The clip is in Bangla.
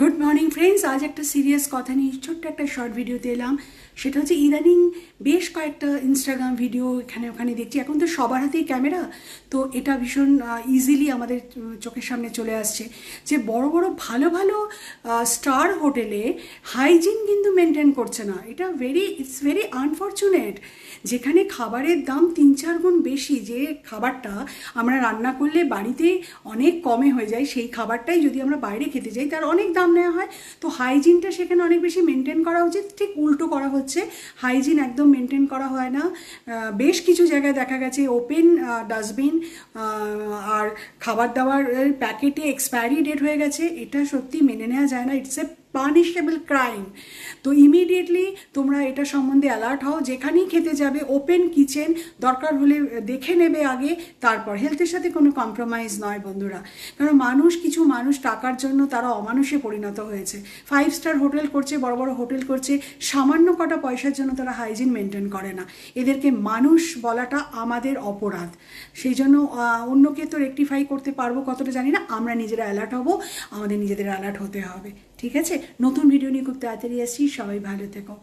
গুড মর্নিং ফ্রেন্ডস আজ একটা সিরিয়াস কথা নিয়ে ছোট্ট একটা শর্ট ভিডিওতে এলাম। সেটা হচ্ছে ইদানিং বেশ কয়েকটা ইনস্টাগ্রাম ভিডিও এখানে ওখানে দেখছি। এখন তো সবার হাতেই ক্যামেরা তো এটা ভীষণ ইজিলি আমাদের চোখের সামনে চলে আসছে যে বড় বড় ভালো ভালো স্টার হোটেলে হাইজিন কিন্তু মেনটেন করছে না। এটা ভেরি ইটস ভেরি আনফর্চুনেট যেখানে খাবারের দাম তিন চার গুণ বেশি। যে খাবারটা আমরা রান্না করলে বাড়িতে অনেক কমে হয়ে যায়, সেই খাবারটাই যদি আমরা বাইরে খেতে যাই, তার অনেক দাম নেওয়া হয়। তো হাইজিনটা সেখানে অনেক বেশি মেনটেন করা উচিত। ঠিক উল্টো করা হচ্ছে। হাইজিন একদম মেনটেন করা হয় না। বেশ কিছু জায়গায় দেখা গেছে ওপেন ডাস্টবিন আর খাবার দাবার প্যাকেটে এক্সপায়ারি ডেট হয়ে গেছে। এটা সত্যি মেনে নেওয়া যায় না। ইটস এ পানিশেবল ক্রাইম তো ইমিডিয়েটলি তোমরা এটা সম্বন্ধে অ্যালার্ট হও, যেখানেই খেতে যাবে ওপেন কিচেন দরকার হলে দেখে নেবে আগে, তারপর হেলথের সাথে কোনো কম্প্রোমাইজ নয় বন্ধুরা। কারণ মানুষ, কিছু মানুষ টাকার জন্য তারা অমানুষে পরিণত হয়েছে। ফাইভ স্টার হোটেল করছে, বড় বড় হোটেল করছে, সামান্য কটা পয়সার জন্য তারা হাইজিন মেনটেন করে না। এদেরকে মানুষ বলাটা আমাদের অপরাধ। সেই জন্য অন্যকে তো রেকটিফাই করতে পারব, কতটা জানি না, আমরা নিজেরা অ্যালার্ট হব, আমাদের নিজেদের অ্যালার্ট হতে হবে। ঠিক আছে? নতুন ভিডিও নিয়ে খুব তাড়াতাড়ি আসছি সবাই ভালো থেকো।